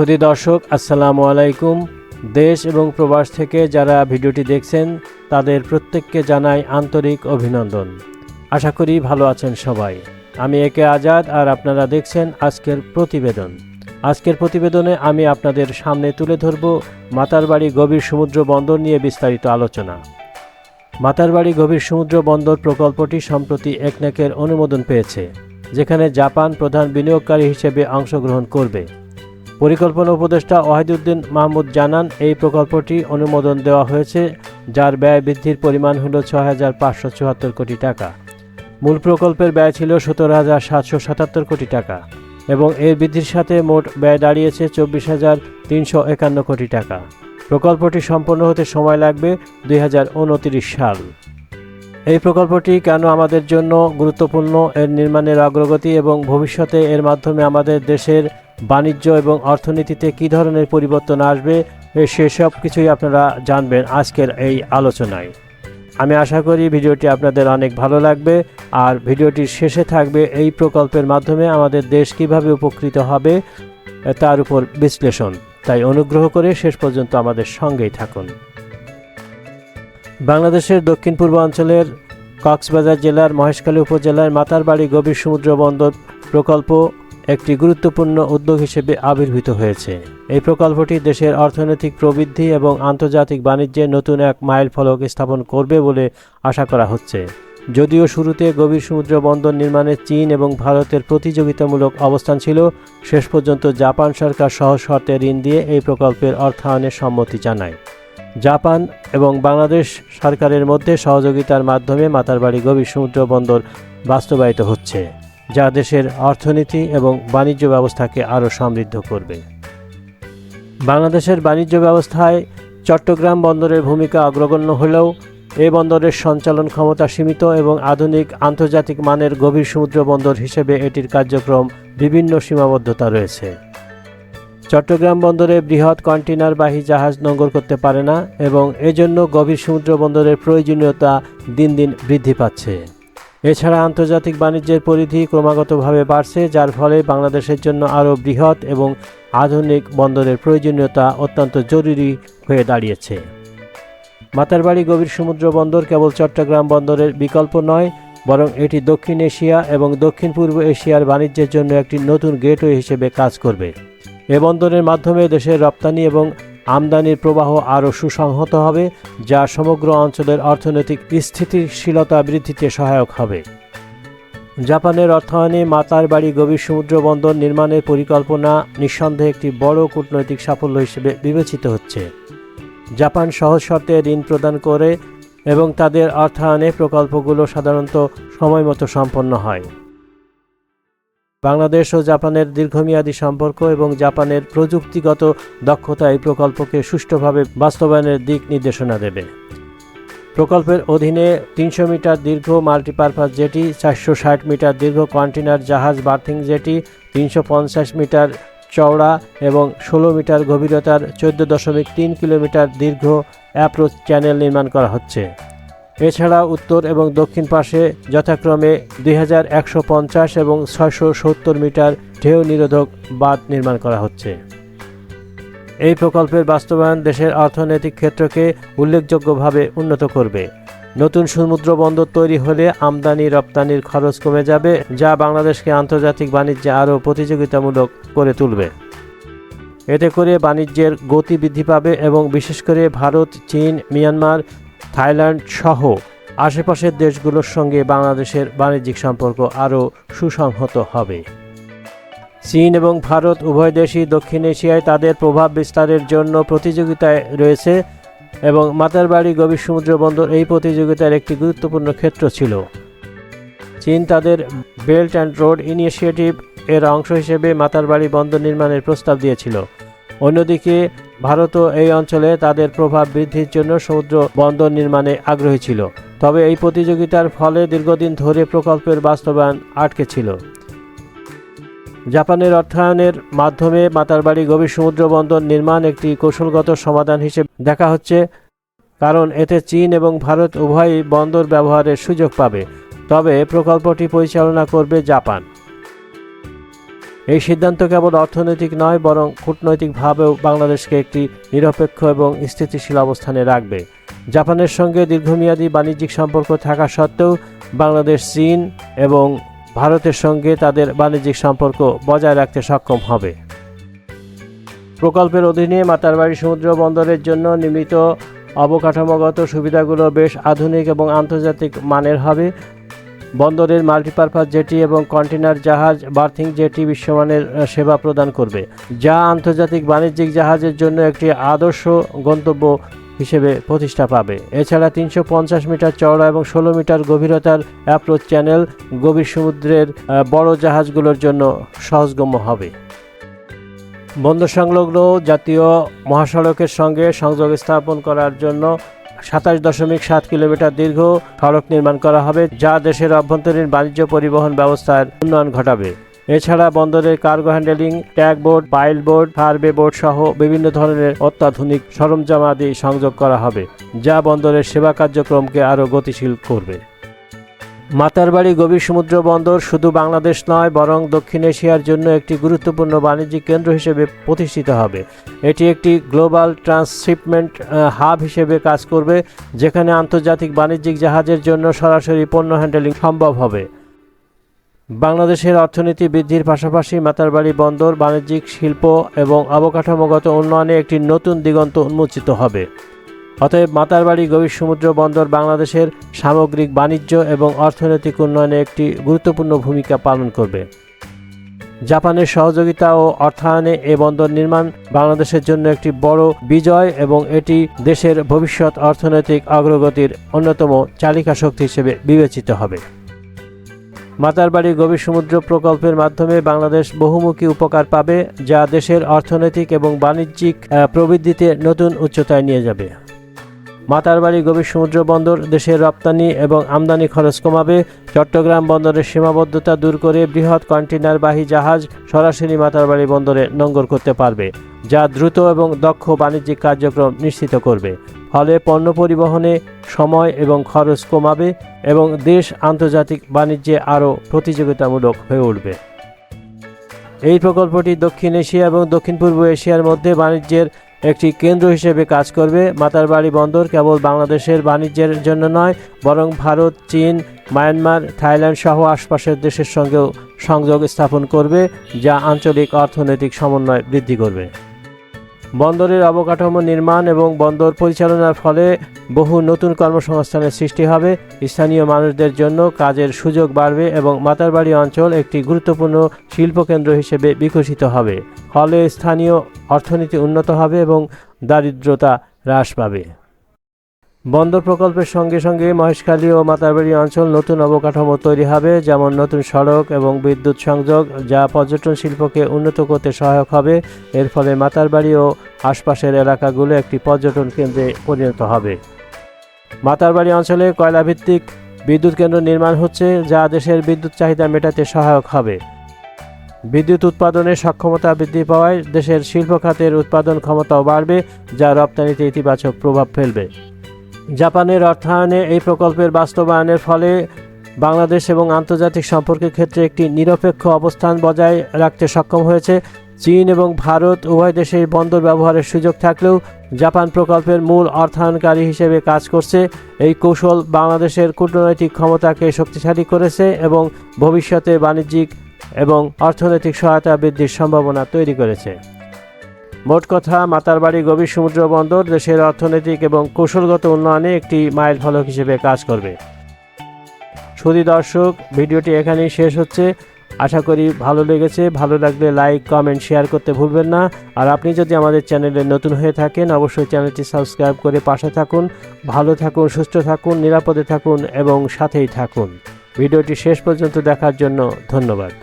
সুধী দর্শক, আসসালামু আলাইকুম। দেশ এবং প্রবাস থেকে যারা ভিডিওটি দেখছেন, তাদের প্রত্যেককে জানাই আন্তরিক অভিনন্দন। আশা করি ভালো আছেন সবাই। আমি একে আজাদ আর আপনারা দেখছেন আজকের প্রতিবেদন। আজকের প্রতিবেদনে আমি আপনাদের সামনে তুলে ধরব মাতারবাড়ি গভীর সমুদ্র বন্দর নিয়ে বিস্তারিত আলোচনা। মাতারবাড়ি গভীর সমুদ্র বন্দর প্রকল্পটি সম্প্রতি একনেকের অনুমোদন পেয়েছে, যেখানে জাপান প্রধান বিনিয়োগকারী হিসেবে অংশগ্রহণ করবে। পরিকল্পনা উপদেষ্টা ওয়াহিদুদ্দিন মাহমুদ জানান, এই প্রকল্পটি অনুমোদন দেওয়া হয়েছে, যার ব্যয় বৃদ্ধির পরিমাণ হল ছ হাজার পাঁচশো চুয়াত্তর কোটি টাকা। মূল প্রকল্পের ব্যয় ছিল সতেরো হাজার সাতশো সাতাত্তর কোটি টাকা এবং এর বৃদ্ধির সাথে মোট ব্যয় দাঁড়িয়েছে চব্বিশ হাজার তিনশো একান্ন কোটি টাকা। প্রকল্পটি সম্পন্ন হতে সময় লাগবে দুই হাজার উনত্রিশ সাল। এই প্রকল্পটি কেন আমাদের জন্য গুরুত্বপূর্ণ, এর নির্মাণের অগ্রগতি এবং ভবিষ্যতে এর মাধ্যমে আমাদের দেশের বাণিজ্য এবং অর্থনীতিতে কী ধরনের পরিবর্তন আসবে সেসব কিছুই আপনারা জানবেন আজকের এই আলোচনায়। আমি আশা করি ভিডিওটি আপনাদের অনেক ভালো লাগবে, আর ভিডিওটির শেষে থাকবে এই প্রকল্পের মাধ্যমে আমাদের দেশ কীভাবে উপকৃত হবে তার উপর বিশ্লেষণ। তাই অনুগ্রহ করে শেষ পর্যন্ত আমাদের সঙ্গেই থাকুন। বাংলাদেশের দক্ষিণ পূর্বাঞ্চলের কক্সবাজার জেলার মহেশখালী উপজেলার মাতারবাড়ি গভীর সমুদ্র বন্দর প্রকল্প একটি গুরুত্বপূর্ণ উদ্যোগ হিসেবে আবির্ভূত হয়েছে। এই প্রকল্পটি দেশের অর্থনৈতিক প্রবৃদ্ধি এবং আন্তর্জাতিক বাণিজ্যে নতুন এক মাইল ফলক স্থাপন করবে বলে আশা করা হচ্ছে। যদিও শুরুতে গভীর সমুদ্র বন্দর নির্মাণে চীন এবং ভারতের প্রতিযোগিতামূলক অবস্থান ছিল, শেষ পর্যন্ত জাপান সরকার সহজ শর্তে ঋণ দিয়ে এই প্রকল্পের অর্থায়নে সম্মতি জানায়। জাপান এবং বাংলাদেশ সরকারের মধ্যে সহযোগিতার মাধ্যমে মাতারবাড়ি গভীর সমুদ্র বন্দর বাস্তবায়িত হচ্ছে। যা দেশের অর্থনীতি এবং বাণিজ্য ব্যবস্থাকে আরও সমৃদ্ধ করবে। বাংলাদেশের বাণিজ্য ব্যবস্থায় চট্টগ্রাম বন্দরের ভূমিকা অগ্রগণ্য হলেও এ বন্দরের সঞ্চালন ক্ষমতা সীমিত এবং আধুনিক আন্তর্জাতিক মানের গভীর সমুদ্র বন্দর হিসেবে এটির কার্যক্রম বিভিন্ন সীমাবদ্ধতা রয়েছে। চট্টগ্রাম বন্দরে বৃহৎ কন্টেনারবাহী জাহাজ নোঙ্গর করতে পারে না এবং এজন্য গভীর সমুদ্র বন্দরের প্রয়োজনীয়তা দিন দিন বৃদ্ধি পাচ্ছে। এছাড়া আন্তর্জাতিক বাণিজ্যের পরিধি ক্রমাগতভাবে বাড়ছে, যার ফলে বাংলাদেশের জন্য আরও বৃহৎ এবং আধুনিক বন্দরের প্রয়োজনীয়তা অত্যন্ত জরুরি হয়ে দাঁড়িয়েছে। মাতারবাড়ি গভীর সমুদ্র বন্দর কেবল চট্টগ্রাম বন্দরের বিকল্প নয়, বরং এটি দক্ষিণ এশিয়া এবং দক্ষিণ পূর্ব এশিয়ার বাণিজ্যের জন্য একটি নতুন গেটওয়ে হিসেবে কাজ করবে। এ বন্দরের মাধ্যমে দেশের রপ্তানি এবং আমদানির প্রবাহ আরও সুসংহত হবে, যা সমগ্র অঞ্চলের অর্থনৈতিক স্থিতিশীলতা বৃদ্ধিতে সহায়ক হবে। জাপানের অর্থায়নে মাতার বাড়ি গভীর সমুদ্র বন্দর নির্মাণের পরিকল্পনা নিঃসন্দেহে একটি বড় কূটনৈতিক সাফল্য হিসেবে বিবেচিত হচ্ছে। জাপান সহজ শর্তে ঋণ প্রদান করে এবং তাদের অর্থায়নে প্রকল্পগুলো সাধারণত সময়মতো সম্পন্ন হয়। বাংলাদেশ ও জাপানের দীর্ঘমেয়াদী সম্পর্ক এবং জাপানের প্রযুক্তিগত দক্ষতা এই প্রকল্পকে সুষ্ঠুভাবে বাস্তবায়নের দিক নির্দেশনা দেবে। প্রকল্পের অধীনে তিনশো মিটার দীর্ঘ মাল্টিপারপাস জেটি, চারশো ষাট মিটার দীর্ঘ কন্টেনার জাহাজ বার্থিং জেটি, তিনশো পঞ্চাশ মিটার চওড়া এবং ষোলো মিটার গভীরতার চোদ্দ দশমিক তিন কিলোমিটার দীর্ঘ অ্যাপ্রোচ চ্যানেল নির্মাণ করা হচ্ছে। এছাড়া উত্তর এবং দক্ষিণ পাশে যথাক্রমে দুই হাজার একশো পঞ্চাশ এবং ছয়শো সত্তর মিটার ঢেউ নিরোধক বাঁধ নির্মাণ করা হচ্ছে। এই প্রকল্পের বাস্তবায়ন দেশের অর্থনৈতিক ক্ষেত্রকে উল্লেখযোগ্যভাবে উন্নত করবে। নতুন সমুদ্র বন্দর তৈরি হলে আমদানি, রপ্তানির খরচ কমে যাবে, যা বাংলাদেশকে আন্তর্জাতিক বাণিজ্যে আরও প্রতিযোগিতামূলক করে তুলবে। এতে করে বাণিজ্যের গতি বৃদ্ধি পাবে এবং বিশেষ করে ভারত, চীন, মিয়ানমার থাইল্যান্ড সহ আশেপাশের দেশগুলোর সঙ্গে বাংলাদেশের বাণিজ্যিক সম্পর্ক আরও সুসংহত হবে। চীন এবং ভারত উভয় দেশই দক্ষিণ এশিয়ায় তাদের প্রভাব বিস্তারের জন্য প্রতিযোগিতায় রয়েছে এবং মাতারবাড়ি গভীর সমুদ্র বন্দর এই প্রতিযোগিতার একটি গুরুত্বপূর্ণ ক্ষেত্র ছিল। চীন তাদের বেল্ট অ্যান্ড রোড ইনিশিয়েটিভ এর অংশ হিসেবে মাতারবাড়ি বন্দর নির্মাণের প্রস্তাব দিয়েছিল। অন্যদিকে ভারতও এই অঞ্চলে তাদের প্রভাব বৃদ্ধির জন্য সমুদ্র বন্দর নির্মাণে আগ্রহী ছিল। তবে এই প্রতিযোগিতার ফলে দীর্ঘদিন ধরে প্রকল্পের বাস্তবায়ন আটকে ছিল। জাপানের অর্থায়নের মাধ্যমে মাতারবাড়ি গভীর সমুদ্র বন্দর নির্মাণ একটি কৌশলগত সমাধান হিসেবে দেখা হচ্ছে, কারণ এতে চীন এবং ভারত উভয়ই বন্দর ব্যবহারের সুযোগ পাবে। তবে প্রকল্পটি পরিচালনা করবে জাপান। এই সিদ্ধান্ত কেবল অর্থনৈতিক নয়, বরং কূটনৈতিকভাবেও বাংলাদেশকে একটি নিরপেক্ষ এবং স্থিতিশীল অবস্থানে রাখবে। জাপানের সঙ্গে দীর্ঘমেয়াদী বাণিজ্যিক সম্পর্ক থাকা সত্ত্বেও বাংলাদেশ, চীন এবং ভারতের সঙ্গে তাদের বাণিজ্যিক সম্পর্ক বজায় রাখতে সক্ষম হবে। প্রকল্পের অধীনে মাতারবাড়ি সমুদ্র বন্দরের জন্য নির্মিত অবকাঠামোগত সুবিধাগুলো বেশ আধুনিক এবং আন্তর্জাতিক মানের হবে। বন্দরের মাল্টিপারপাস জেটি এবং কন্টেনার জাহাজ, বার্থিং জেটি বিশ্বমানের সেবা প্রদান করবে, যা আন্তর্জাতিক বাণিজ্যিক জাহাজের জন্য একটি আদর্শ গন্তব্য হিসেবে প্রতিষ্ঠা পাবে। এছাড়া তিনশো পঞ্চাশ মিটার চওড়া এবং ষোলো মিটার গভীরতার অ্যাপ্রোচ চ্যানেল গভীর সমুদ্রের বড় জাহাজগুলোর জন্য সহজগম্য হবে। বন্দর সংলগ্ন জাতীয় মহাসড়কের সঙ্গে সংযোগ স্থাপন করার জন্য সাতাশ দশমিক সাত কিলোমিটার দীর্ঘ সড়ক নির্মাণ করা হবে, যা দেশের অভ্যন্তরীণ বাণিজ্য পরিবহন ব্যবস্থার উন্নয়ন ঘটাবে। এছাড়া বন্দরের cargo handling, tug board, pile board, survey board সহ বিভিন্ন ধরনের অত্যাধুনিক সরঞ্জাম আদি সংযোগ করা হবে, যা বন্দরের সেবা কার্যক্রমকে আরও গতিশীল করবে। মাতারবাড়ি গভীর সমুদ্র বন্দর শুধু বাংলাদেশ নয়, বরং দক্ষিণ এশিয়ার জন্য একটি গুরুত্বপূর্ণ বাণিজ্যিক কেন্দ্র হিসেবে প্রতিষ্ঠিত হবে। এটি একটি গ্লোবাল ট্রান্সশিপমেন্ট হাব হিসেবে কাজ করবে, যেখানে আন্তর্জাতিক বাণিজ্যিক জাহাজের জন্য সরাসরি পণ্য হ্যান্ডেলিং সম্ভব হবে। বাংলাদেশের অর্থনীতি বৃদ্ধির পাশাপাশি মাতারবাড়ি বন্দর বাণিজ্যিক শিল্প এবং অবকাঠামোগত উন্নয়নে একটি নতুন দিগন্ত উন্মোচিত হবে। অতএব মাতারবাড়ি গভীর সমুদ্র বন্দর বাংলাদেশের সামগ্রিক বাণিজ্য এবং অর্থনৈতিক উন্নয়নে একটি গুরুত্বপূর্ণ ভূমিকা পালন করবে। জাপানের সহযোগিতা ও অর্থায়নে এ বন্দর নির্মাণ বাংলাদেশের জন্য একটি বড় বিজয় এবং এটি দেশের ভবিষ্যৎ অর্থনৈতিক অগ্রগতির অন্যতম চালিকা শক্তি হিসেবে বিবেচিত হবে। মাতারবাড়ি গভীর সমুদ্র প্রকল্পের মাধ্যমে বাংলাদেশ বহুমুখী উপকার পাবে, যা দেশের অর্থনৈতিক এবং বাণিজ্যিক প্রবৃদ্ধিতে নতুন উচ্চতায় নিয়ে যাবে। মাতারবাড়ি গভীর সমুদ্র বন্দর দেশের রপ্তানি এবং আমদানি খরচ কমাবে। চট্টগ্রাম বন্দরের সীমাবদ্ধতা দূর করে বৃহৎ কন্টেনারবাহী জাহাজ সরাসরি মাতারবাড়ি বন্দরে নোঙ্গর করতে পারবে, যা দ্রুত এবং দক্ষ বাণিজ্যিক কার্যক্রম নিশ্চিত করবে। ফলে পণ্য পরিবহনে সময় এবং খরচ কমাবে এবং দেশ আন্তর্জাতিক বাণিজ্যে আরও প্রতিযোগিতামূলক হয়ে উঠবে। এই প্রকল্পটি দক্ষিণ এশিয়া এবং দক্ষিণ পূর্ব এশিয়ার মধ্যে বাণিজ্যের একটি কেন্দ্র হিসেবে কাজ করবে। মাতারবাড়ি বন্দর কেবল বাংলাদেশের বাণিজ্যের জন্য নয়, বরং ভারত, চীন, মায়ানমার, থাইল্যান্ড সহ আশপাশের দেশের সঙ্গেও সংযোগ স্থাপন করবে, যা আঞ্চলিক অর্থনৈতিক সমন্বয় বৃদ্ধি করবে। বন্দরের অবকাঠামো নির্মাণ এবং বন্দর পরিচালনার ফলে বহু নতুন কর্মসংস্থানের সৃষ্টি হবে। স্থানীয় মানুষদের জন্য কাজের সুযোগ বাড়বে এবং মাতারবাড়ি অঞ্চল একটি গুরুত্বপূর্ণ শিল্পকেন্দ্র হিসেবে বিকশিত হবে। ফলে স্থানীয় অর্থনীতি উন্নত হবে এবং দারিদ্রতা হ্রাস পাবে। বন্দর প্রকল্পের সঙ্গে সঙ্গে মহেশখালী ও মাতারবাড়ি অঞ্চল নতুন অবকাঠামো তৈরি হবে, যেমন নতুন সড়ক এবং বিদ্যুৎ সংযোগ, যা পর্যটন শিল্পকে উন্নত করতে সহায়ক হবে। এর ফলে মাতারবাড়ি ও আশপাশের এলাকাগুলো একটি পর্যটন কেন্দ্রে পরিণত হবে। মাতারবাড়ি অঞ্চলে কয়লাভিত্তিক বিদ্যুৎ কেন্দ্র নির্মাণ হচ্ছে, যা দেশের বিদ্যুৎ চাহিদা মেটাতে সহায়ক হবে। বিদ্যুৎ উৎপাদনের সক্ষমতা বৃদ্ধি পাওয়ায় দেশের শিল্প খাতের উৎপাদন ক্ষমতাও বাড়বে, যা রপ্তানিতে ইতিবাচক প্রভাব ফেলবে। জাপানের অর্থায়নে এই প্রকল্পের বাস্তবায়নের ফলে বাংলাদেশ এবং আন্তর্জাতিক সম্পর্কের ক্ষেত্রে একটি নিরপেক্ষ অবস্থান বজায় রাখতে সক্ষম হয়েছে। চীন এবং ভারত উভয় দেশেই বন্দর ব্যবহারের সুযোগ থাকলেও জাপান প্রকল্পের মূল অর্থায়নকারী হিসেবে কাজ করছে। এই কৌশল বাংলাদেশের কূটনৈতিক ক্ষমতাকে শক্তিশালী করেছে এবং ভবিষ্যতে বাণিজ্যিক এবং অর্থনৈতিক সহায়তা বৃদ্ধির সম্ভাবনা তৈরি করেছে। মোট কথা, মাতারবাড়ি গভীর সমুদ্র বন্দর দেশের অর্থনৈতিক এবং কৌশলগত উন্নয়নে একটি মাইল ফলক হিসেবে কাজ করবে। সুদী দর্শক, ভিডিওটি এখানেই শেষ হচ্ছে। আশা করি ভালো লেগেছে। ভালো লাগলে লাইক, কমেন্ট, শেয়ার করতে ভুলবেন না। আর আপনি যদি আমাদের চ্যানেলে নতুন হয়ে থাকেন, অবশ্যই চ্যানেলটি সাবস্ক্রাইব করে পাশে থাকুন। ভালো থাকুন, সুস্থ থাকুন, নিরাপদে থাকুন এবং সাথেই থাকুন। ভিডিওটি শেষ পর্যন্ত দেখার জন্য ধন্যবাদ।